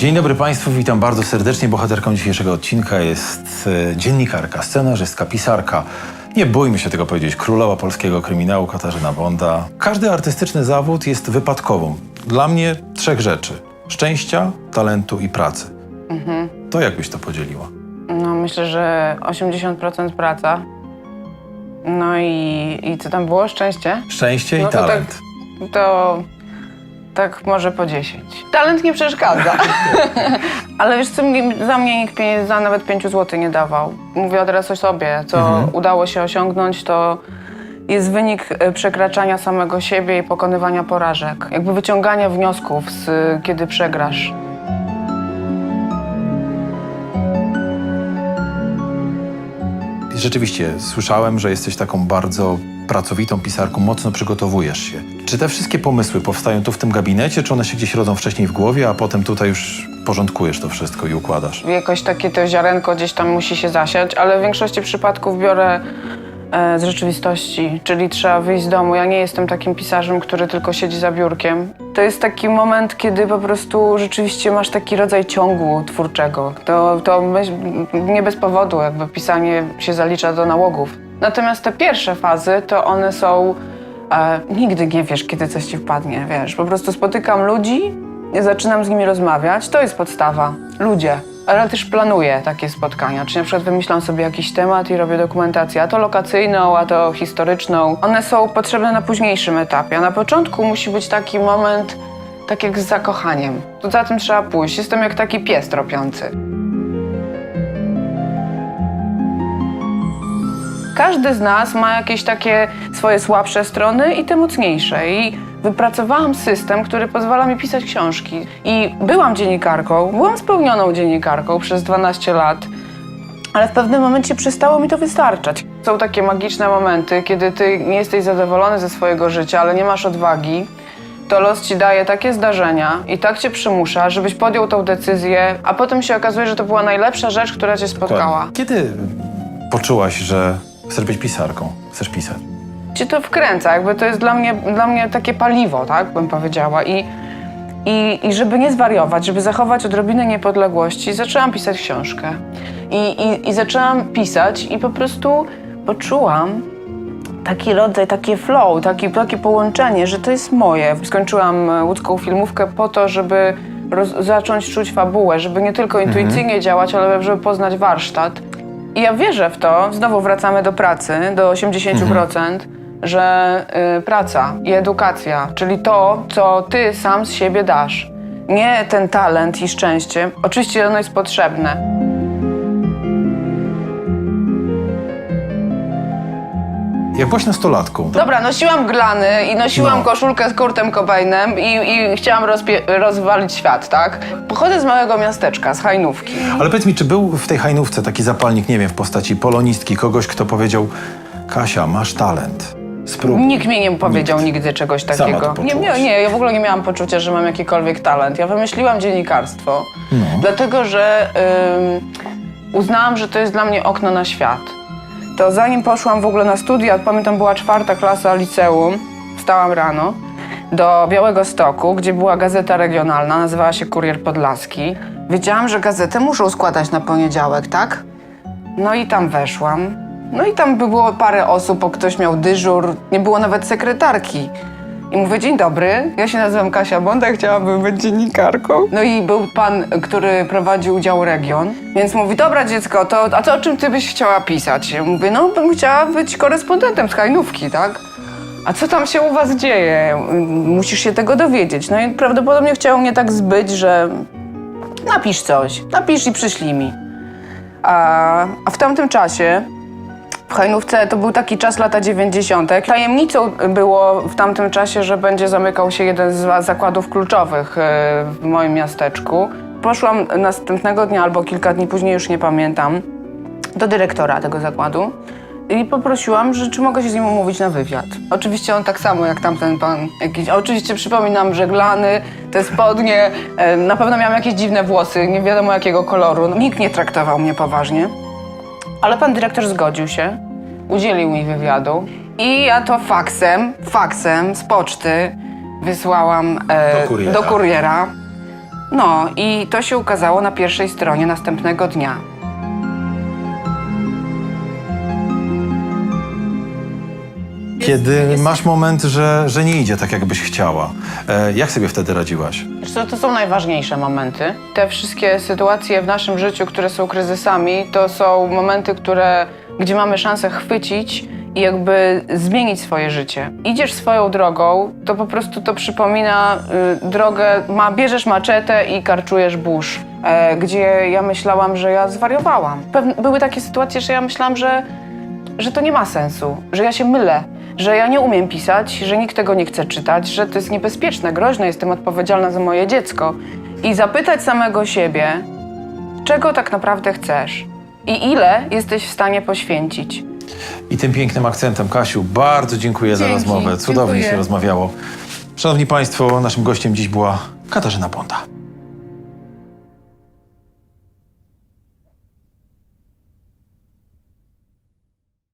Dzień dobry Państwu, witam bardzo serdecznie. Bohaterką dzisiejszego odcinka jest e, dziennikarka, scenarzystka, pisarka. Nie bójmy się tego powiedzieć, królowa polskiego kryminału Katarzyna Bonda. Każdy artystyczny zawód jest wypadkową. Dla mnie trzech rzeczy: szczęścia, talentu i pracy. To jak byś to podzieliła? No myślę, że 80% praca. No i, i co tam było? Szczęście? Szczęście i No to tak, talent. to tak może po 10. Talent nie przeszkadza. Ale wiesz co, mi- za mnie nikt pieniędzy za nawet 5 zł nie dawał. Mówię teraz o sobie. Co Mhm. udało się osiągnąć, to jest wynik e, przekraczania samego siebie i pokonywania porażek. Jakby wyciągania wniosków z kiedy przegrasz. Rzeczywiście, słyszałem, że jesteś taką bardzo pracowitą pisarką, mocno przygotowujesz się. Czy te wszystkie pomysły powstają tu w tym gabinecie, czy one się gdzieś rodzą wcześniej w głowie, a potem tutaj już porządkujesz to wszystko i układasz? jakoś takie to ziarenko gdzieś tam musi się zasiać, ale w większości przypadków biorę e, z rzeczywistości, czyli trzeba wyjść z domu. Ja nie jestem takim pisarzem, który tylko siedzi za biurkiem. To jest taki moment, kiedy po prostu rzeczywiście masz taki rodzaj ciągu twórczego. To, to myśl, nie bez powodu jakby pisanie się zalicza do nałogów. Natomiast te pierwsze fazy, to one są... E, nigdy nie wiesz, kiedy coś ci wpadnie, wiesz. Po prostu spotykam ludzi, zaczynam z nimi rozmawiać. To jest podstawa. Ludzie. Ale też planuję takie spotkania. Czy na przykład wymyślam sobie jakiś temat i robię dokumentację, a to lokacyjną, a to historyczną. One są potrzebne na późniejszym etapie, a na początku musi być taki moment, tak jak z zakochaniem. To za tym trzeba pójść. Jestem jak taki pies tropiący. Każdy z nas ma jakieś takie swoje słabsze strony i te mocniejsze. I wypracowałam system, który pozwala mi pisać książki. I byłam dziennikarką, byłam spełnioną dziennikarką przez 12 lat, ale w pewnym momencie przestało mi to wystarczać. Są takie magiczne momenty, kiedy ty nie jesteś zadowolony ze swojego życia, ale nie masz odwagi. To los ci daje takie zdarzenia i tak cię przymusza, żebyś podjął tą decyzję, a potem się okazuje, że to była najlepsza rzecz, która cię spotkała. Kiedy poczułaś, że chcesz być pisarką, chcesz pisać? cię to wkręca, jakby to jest dla mnie, dla mnie takie paliwo, tak bym powiedziała. I, i, I żeby nie zwariować, żeby zachować odrobinę niepodległości, zaczęłam pisać książkę. I, i, I zaczęłam pisać i po prostu poczułam taki rodzaj, takie flow, taki, takie połączenie, że to jest moje. Skończyłam e, łódzką filmówkę po to, żeby roz, zacząć czuć fabułę, żeby nie tylko intuicyjnie działać, ale żeby poznać warsztat. I ja wierzę w to, znowu wracamy do pracy, do 80%, że y, praca i edukacja, czyli to, co ty sam z siebie dasz, nie ten talent i szczęście, oczywiście ono jest potrzebne. Jak byłaś nastolatką, Dobra, nosiłam glany i nosiłam No. koszulkę z Kurtem Cobainem i, i chciałam rozpie- rozwalić świat, tak? Pochodzę z małego miasteczka, z Hajnówki. ale powiedz mi, czy był w tej hajnówce taki zapalnik, nie wiem, w postaci polonistki, kogoś, kto powiedział Kasia, masz talent, spróbuj. Nikt mi nie powiedział nigdy czegoś takiego. nie, nie, poczułaś. nie, ja w ogóle nie miałam poczucia, że mam jakikolwiek talent. Ja wymyśliłam dziennikarstwo, No. dlatego że ym, uznałam, że to jest dla mnie okno na świat. To zanim poszłam w ogóle na studia, pamiętam była czwarta klasa liceum, wstałam rano do Białego Stoku, gdzie była gazeta regionalna, nazywała się Kurier Podlaski. Wiedziałam, że gazetę muszą składać na poniedziałek, tak? No i tam weszłam. No i tam było parę osób, bo ktoś miał dyżur, nie było nawet sekretarki. I mówię, dzień dobry, ja się nazywam Kasia Bonda, chciałabym być dziennikarką. No i był pan, który prowadził dział region, więc mówi, dobra dziecko, to, a to o czym ty byś chciała pisać? Ja mówię, no bym chciała być korespondentem z Hajnówki, tak? A co tam się u was dzieje? Musisz się tego dowiedzieć. No i prawdopodobnie chciał mnie tak zbyć, że napisz coś, napisz i przyślij mi. A, a w tamtym czasie w Hajnówce to był taki czas lata 90. Tajemnicą było w tamtym czasie, że będzie zamykał się jeden z za- zakładów kluczowych e, w moim miasteczku. Poszłam następnego dnia albo kilka dni później, już nie pamiętam, do dyrektora tego zakładu i poprosiłam, że czy mogę się z nim umówić na wywiad. Oczywiście on tak samo jak tamten pan jakiś. Oczywiście przypominam żeglany, te spodnie, e, na pewno miałam jakieś dziwne włosy, nie wiadomo jakiego koloru. Nikt nie traktował mnie poważnie. Ale pan dyrektor zgodził się, udzielił mi wywiadu i ja to faksem, faksem z poczty wysłałam e, Do kuriera. do kuriera. No i to się ukazało na pierwszej stronie następnego dnia. Kiedy masz moment, że, że nie idzie tak, jakbyś chciała, e, jak sobie wtedy radziłaś? Wiesz co, to są najważniejsze momenty. Te wszystkie sytuacje w naszym życiu, które są kryzysami, to są momenty, które, gdzie mamy szansę chwycić i jakby zmienić swoje życie. Idziesz swoją drogą, to po prostu to przypomina y, drogę, ma, bierzesz maczetę i karczujesz burz, e, gdzie ja myślałam, że ja zwariowałam. Były takie sytuacje, że ja myślałam, że że to nie ma sensu, że ja się mylę, że ja nie umiem pisać, że nikt tego nie chce czytać, że to jest niebezpieczne, groźne, jestem odpowiedzialna za moje dziecko. I zapytać samego siebie, czego tak naprawdę chcesz i ile jesteś w stanie poświęcić. I tym pięknym akcentem, Kasiu, bardzo dziękuję za Dzięki, rozmowę. Cudownie dziękuję. się rozmawiało. Szanowni Państwo, naszym gościem dziś była Katarzyna Bonda.